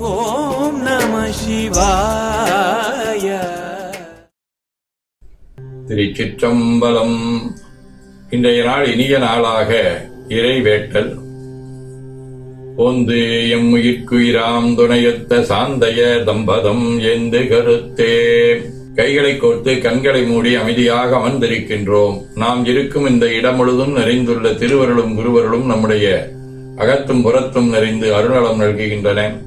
ஓம் நம சிவாய. திருச்சிற்றம்பலம். இன்றைய நாள் இனிய நாளாக இறைவேட்டல். ஒந்து எம்முயிர்க்குயிராம் துணையொத்த சாந்தைய தம்பதம் என்று கருத்தே. கைகளை கோர்த்து கண்களை மூடி அமைதியாக அமர்ந்திருக்கின்றோம். நாம் இருக்கும் இந்த இடம் முழுதும் நிறைந்துள்ள திருவருளும் குருவருளும் நம்முடைய அகத்தும் புறத்தும் நிறைந்து அருளலம் நல்குகின்றன.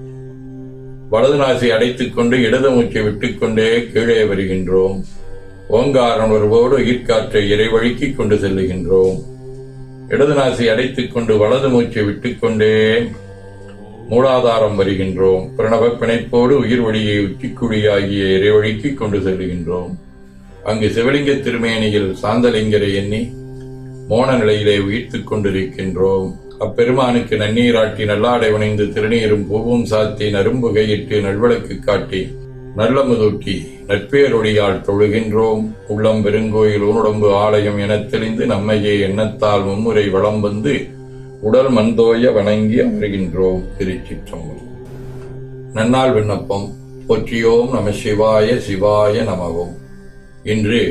வலது நாசி அடைத்துக்கொண்டு இடது மூச்சை விட்டுக்கொண்டே கீழே வருகின்றோம். ஓங்காரம் வருவோடு உயிர்காற்றை இறைவழுக்கி கொண்டு செல்லுகின்றோம். இடது நாசி அடைத்துக்கொண்டு வலது மூச்சை விட்டுக்கொண்டே மூலாதாரம் வருகின்றோம். பிரணவ பிணைப்போடு உயிர் வழியை உச்சிக்குழியாகிய இறைவழிக்கிக் கொண்டு செல்லுகின்றோம். அங்கு சிவலிங்க திருமேனியில் சாந்தலிங்கரை எண்ணி மோன நிலையிலே உயிர்த்துக் கொண்டிருக்கின்றோம் அப்பெருமானுக்கு நன்னீராட்டி நல்லாடை உணைந்து திருநீரும் பூவும் சாத்தி நரும்புகையிட்டு நல்வழக்கு காட்டி நல்லமுதூட்டி நட்பேரொழியால் தொழுகின்றோம். உள்ளம் பெருங்கோயில் ஊனுடம்பு ஆலயம் என தெளிந்து நம்மையே எண்ணத்தால் மும்முறை வளம் வந்து உடல் மந்தோய வணங்கி அமர்கின்றோம் திருச்சிற்றம்பலம். நன்னாள் விண்ணப்பம் போற்றியோம் நம சிவாய சிவாய நமவோம். இன்று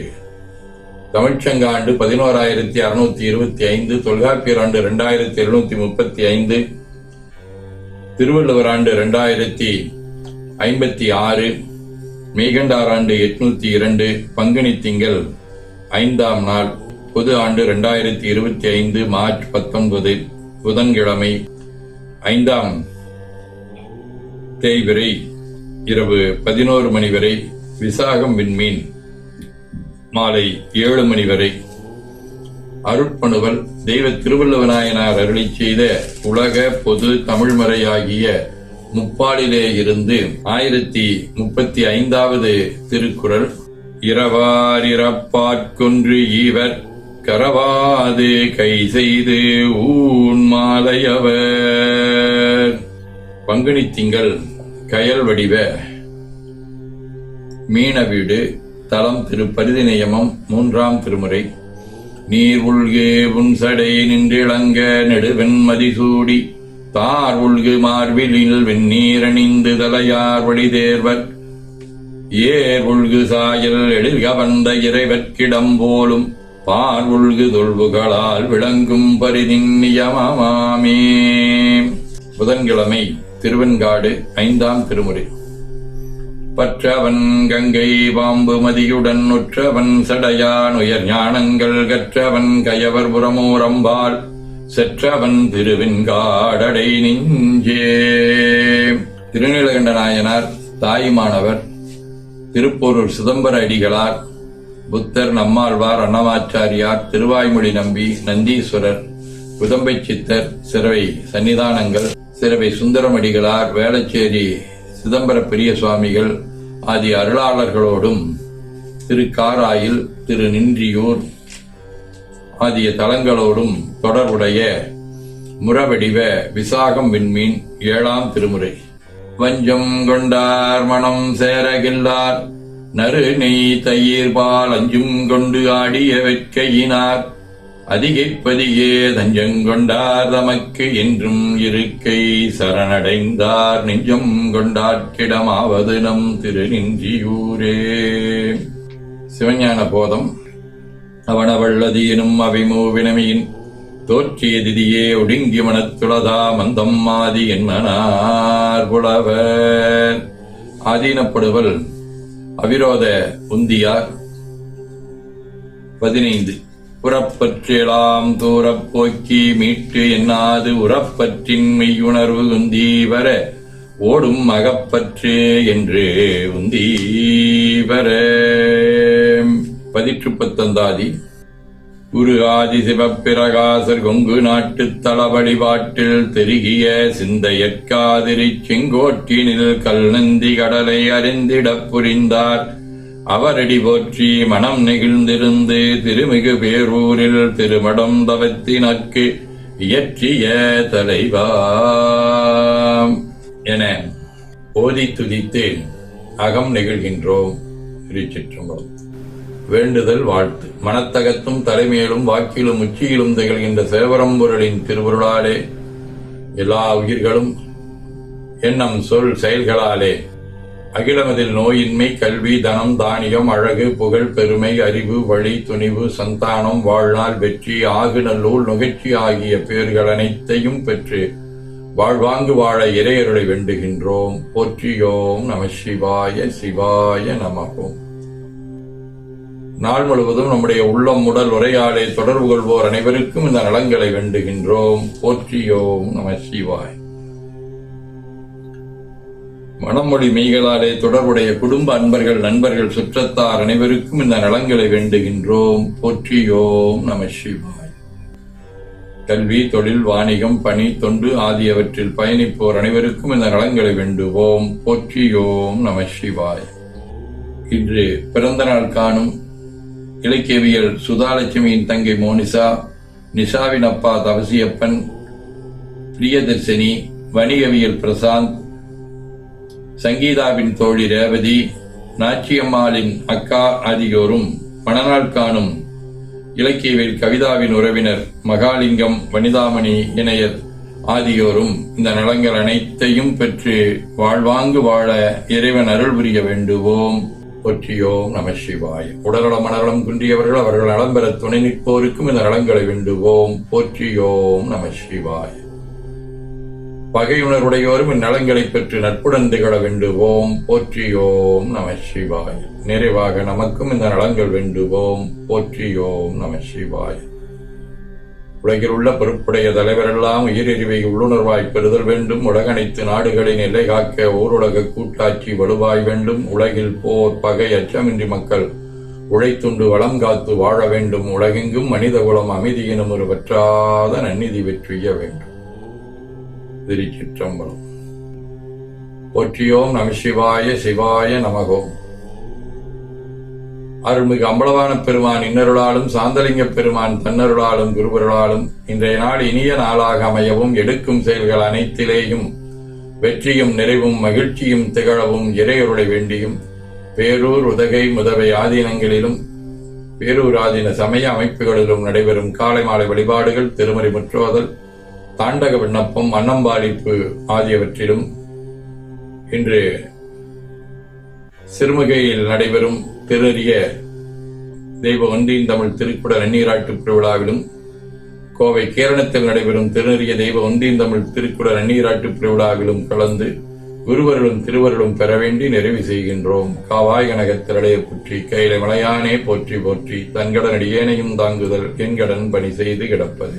தமிழ்ச்சங்காண்டு பதினோராயிரத்தி அறுநூத்தி இருபத்தி ஐந்து தொல்காப்பியர் ஆண்டு இரண்டாயிரத்தி எழுநூத்தி முப்பத்தி ஐந்து திருவள்ளுவர் ஆண்டு இரண்டாயிரத்தி ஐம்பத்தி ஆறு மெய்கண்டார் ஆண்டு எட்நூத்தி இரண்டு பங்குனி திங்கள் ஐந்தாம் நாள் பொது ஆண்டு இரண்டாயிரத்தி இருபத்தி ஐந்து மார்ச் பத்தொன்பது புதன்கிழமை ஐந்தாம் தேய்விரை இரவு பதினோரு மணி வரை விசாகம் விண்மீன். மாலை ஏழு மணி வரை. அருட்பணுவல் தெய்வ திருவள்ளுவநாயனார் அருளி செய்த உலக பொது தமிழ்மறையாகிய முப்பாலிலே இருந்து ஆயிரத்தி முப்பத்தி ஐந்தாவது திருக்குறள் இரவாரிறப்பாற்கொன்று ஈவர் கரவாது கை செய்து ஊன் மாலையவர். பங்குனி திங்கள் கயல் வடிவ மீன வீடு தலம் திரு பரிதி நியமம் மூன்றாம் திருமுறை. நீர் உள்கு புன்சடை நின்றிளங்க நெடுவெண்மதி சூடி தார் உள்கு மார்பிலில் வெந்நீரணிந்து தலையார் வழிதேர்வர் ஏர் உள்கு சாயல் எழில்க வந்த இறைவற்கிடம் போலும் பார் உள்கு தொல்புகளால் விளங்கும் பரிதின் நியமமாமே. புதன்கிழமை திருவெண்காடு ஐந்தாம் திருமுறை. பற்றவன் கங்கை பாம்பு மதியுடன் உற்றவன் சடையான் உயர் ஞானங்கள் கற்றவன் கயவர் புறமோரம்பால் செற்றவன் திருவின்காடடை நெஞ்சே. திருநீலகண்ட நாயனார் தாயுமானவர் திருப்பொருள் சிதம்பர அடிகளார் புத்தர் நம்மாழ்வார் அன்னமாச்சாரியார் திருவாய்மொழி நம்பி நந்தீஸ்வரர் குதம்பை சித்தர் சிறவை சன்னிதானங்கள் சிறவை சுந்தரமடிகளார் வேளச்சேரி சிதம்பர பெரிய சுவாமிகள் ஆதி அருளாளர்களோடும் திரு காராயில் திரு நின்றியூர் ஆகிய தலங்களோடும் தொடர்புடைய முறவடிவ விசாகம் விண்மீன் ஏழாம் திருமுறை. வஞ்சம் கொண்டார் மனம் சேரகில்லார் நறு நெய் தயிர் பால் அஞ்சும் கொண்டு ஆடிய வெட்கையினார். அதிகைப்பதியே தஞ்சங்கொண்டார் தமக்கு என்றும் இருக்கை சரணடைந்தார் நெஞ்சம் கொண்டார்க்கிடமாவது நம் திருநின்றியூரே. சிவஞான போதம். அவனவள்ளதியினும் எனும் அவிமூவினமையின் தோற்றிய திதியே ஒடுங்கி மனத்துளதா மந்தம் மாதி என்மனார் புலவர். ஆதீனப்படுவல். அவிரோத உந்தியார். பதினைந்து. புறப்பற்றெலாம் தூரப் போக்கி மீட்டு எண்ணாது உறப்பற்றின் மெய்யுணர்வு உந்தி வர ஓடும் அகப்பற்று என்று உந்தி வர. பதிற்று பத்தந்தாதி குரு ஆதி சிவப்பிரகாசர் கொங்கு நாட்டுத் தளவடிபாட்டில் தெருகிய சிந்தையற்காதிரி செங்கோட்டினில் கல் நந்தி கடலை அறிந்திடப் புரிந்தார். அவரடி போற்றி மனம் நெகிழ்ந்திருந்து திருமிகு பேரூரில் திருமடம் தவத்தினற்கு இயற்றிய தலைவா. என ஓதி துதித்து அகம் நெகிழ்கின்றோம் திருச்சிற்றம்பலம். வேண்டுதல் வாழ்த்து. மனத்தகத்தும் தலைமையிலும் வாக்கிலும் உச்சியிலும் திகழ்கின்ற சேவரம்பொருளின் திருவருளாலே எல்லா உயிர்களும் எண்ணம் சொல் செயல்களாலே அகிலமதில் நோயின்மை கல்வி தனம் தானியம் அழகு புகழ் பெருமை அறிவு வழி துணிவு சந்தானம் வாழ்நாள் வெற்றி ஆகுநல்லூல் நுகர்ச்சி ஆகிய பேர்கள் அனைத்தையும் பெற்று வாழ்வாங்கு வாழ இறையருளை வேண்டுகின்றோம். போற்றியோம் நம சிவாய சிவாய நமகோம் நாள் முழுவதும் நம்முடைய உள்ளம் உடல் உரையாடை தொடர்பு கொள்வோர் அனைவருக்கும் இந்த நலங்களை வேண்டுகின்றோம். போற்றியோம் நம சிவாய். மனமொழி மெய்களாலே தொடர்புடைய குடும்ப அன்பர்கள் நண்பர்கள் சுற்றத்தார் அனைவருக்கும் இந்த நலங்களை வேண்டுகின்றோம். போற்றியோம் நம சிவாய். கல்வி தொழில் வாணிகம் பணி தொண்டு ஆகியவற்றில் பயணிப்போர் அனைவருக்கும் இந்த நலங்களை வேண்டுவோம். போற்றியோம் நம சிவாய். இன்று பிறந்த நாள் காணும் இலக்கியவியல் சுதாலட்சுமியின் தங்கை மோனிசா நிஷாவின் அப்பா தவசியப்பன் பிரியதர்சினி வணிகவியல் பிரசாந்த் சங்கீதாவின் தோழி ரேவதி நாச்சியம்மாளின் அக்கா ஆகியோரும் மணநாள் காணும் இலக்கியவில் கவிதாவின் உறவினர் மகாலிங்கம் வனிதாமணி இணையர் ஆகியோரும் இந்த நலங்கள் அனைத்தையும் பெற்று வாழ்வாங்கு வாழ இறைவன் அருள் புரிய வேண்டுவோம். போற்றியோம் நம சிவாய். உடல்நலம் மனநலம் குன்றியவர்கள் அவர்கள் நலம் பெற துணை நிற்போருக்கும் இந்த நலங்களை வேண்டுவோம். போற்றியோம் நம சிவாய். பகையுணர்வுடையோரும் இந்நலங்களை பெற்று நட்புடன் திகழ வேண்டுவோம். போற்றியோம் நம சிவாய். நிறைவாக நமக்கும் இந்த நலங்கள் வேண்டுவோம். போற்றியோம் நம சிவாய். உலகில் உள்ள பொறுப்புடைய தலைவரெல்லாம் உயிரறிவை உள்ளுணர்வாய் பெறுதல் வேண்டும். உலகனைத்து நாடுகளின் எல்லை காக்க ஓருலக கூட்டாட்சி வலுவாய் வேண்டும். உலகில் போர் பகை அச்சமின்றி மக்கள் உழைத்துண்டு வளம் காத்து வாழ வேண்டும். உலகெங்கும் மனித குலம் அமைதியினும் ஒரு வற்றாத நன்னிதி வெற்றிய வேண்டும். திருச்சிற்றம்பலம் போற்றியோம் நம சிவாய சிவாய நமகோம் அருள்மிகு அம்பலவான பெருமான் இன்னருளாலும் சாந்தலிங்க பெருமான் தன்னருளாலும் குருவருளாலும் இன்றைய நாள் இனிய நாளாக அமையவும் எடுக்கும் செயல்கள் அனைத்திலேயும் வெற்றியும் நிறைவும் மகிழ்ச்சியும் திகழவும் இறையருளை வேண்டியும் பேரூர் உதகை முதவை ஆதீனங்களிலும் பேரூர் ஆதீன சமய அமைப்புகளிலும் நடைபெறும் காலை மாலை வழிபாடுகள் திருமறை முற்றோதல் தாண்டக விண்ணப்பம் அன்னம்பாளிப்பு ஆகியவற்றிலும் இன்று சிறுமுகையில் நடைபெறும் திருறிய தெய்வ ஒன்றியின் தமிழ் திருக்குட நன்னீராட்டு திருவிழாவிலும் கோவை கேரளத்தில் நடைபெறும் திருநறிய தெய்வ ஒன்றியின் தமிழ் திருக்குட நன்னீராட்டு திருவிழாவிலும் கலந்து குருவர்களும் திருவர்களும் பெற வேண்டி நிறைவு செய்கின்றோம். காவாய் கனக திரளைய புற்றி கையில மலையானே போற்றி போற்றி தன்கடன் அடியேனையும் தாங்குதல் என்கடன் பணி செய்து கிடப்பது.